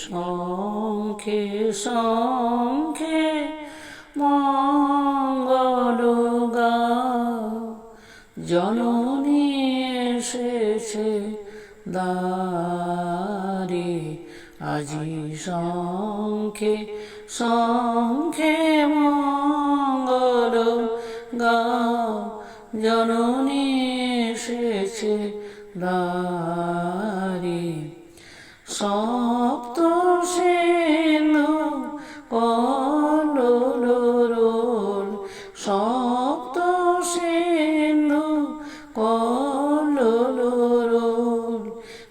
শঙ্খে শঙ্খে মঙ্গল গাও জননী এসেছে দারে আজি শঙ্খে শঙ্খে মঙ্গল গাও জননী এসেছে দারে সপ্ত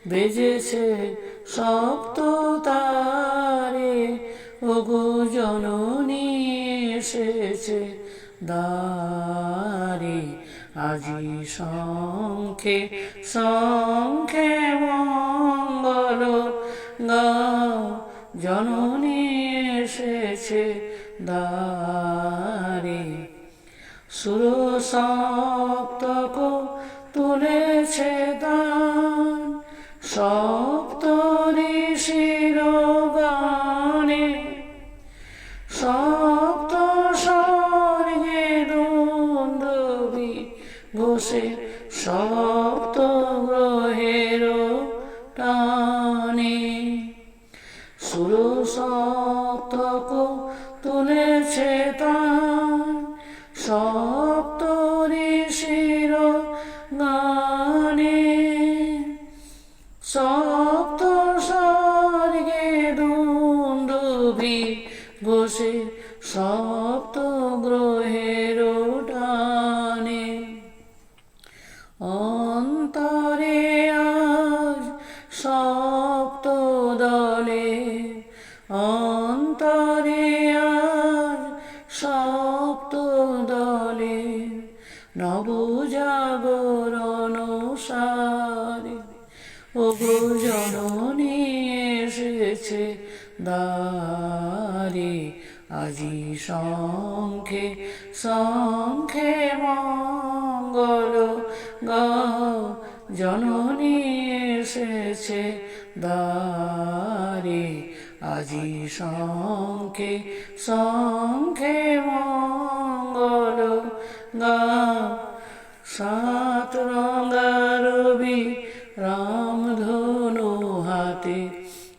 বেজেছে সপ্ত তারে। ওগো জননী এসেছে দারে আজি শঙ্খে শঙ্খে মঙ্গল জননী এসেছে দারে সুর সপ্তক তুলেছে দান সপ্ত ঋষির গানে সপ্ত স্বর্গে দুন্দবি বসে সপ্ত গ্রহের টানে। সুর সপ্তক তুলেছে তান সপ্ত বসে সপ্ত গ্রহের টানে অন্তরে আজ সপ্ত দলে। অন্তরে আজ সপ্ত দলে। নবজাগরণ সারে। ওগো জননী এসেছে দারে আজি শঙ্খে শঙ্খে মঙ্গল গাও জননী এসেছে দারে আজি শঙ্খে শঙ্খে মঙ্গল গাও সাত রঙারবি রামধনু হাতে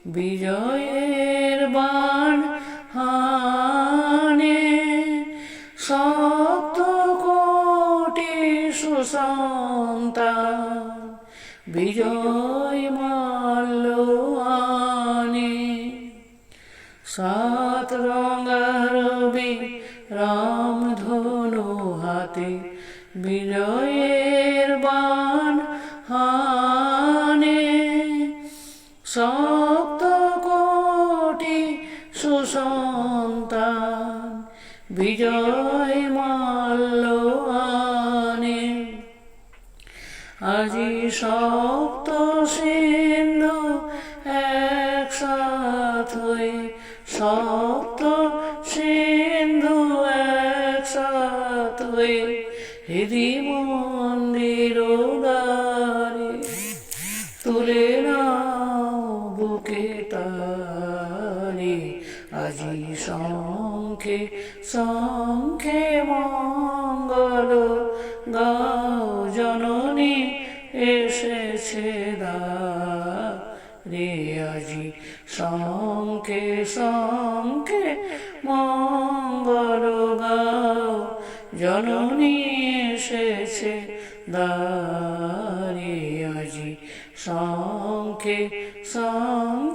বিজয়ের সপ্ত কোটি সুসন্তান বিজয় আনে সাত রঙারবি রামধনু হাতে বিজয়ের বান হানে। সপ্ত কোটি সুসন্তান বিজয় আজি সপ্ত সিন্ধু একসাথ সপ্ত সিন্ধু একসাথ হৃদি মন্দির দ্বারে তুলে নাও বুকে তারে। আজি শঙ্খে শঙ্খে মঙ্গল গাও জননী এসেছে রে আজি। সঙ্কে শঙ্খে মঙ্গল গাও। জননী এসেছে দারে আজি। সঙ্গে মঙ্গল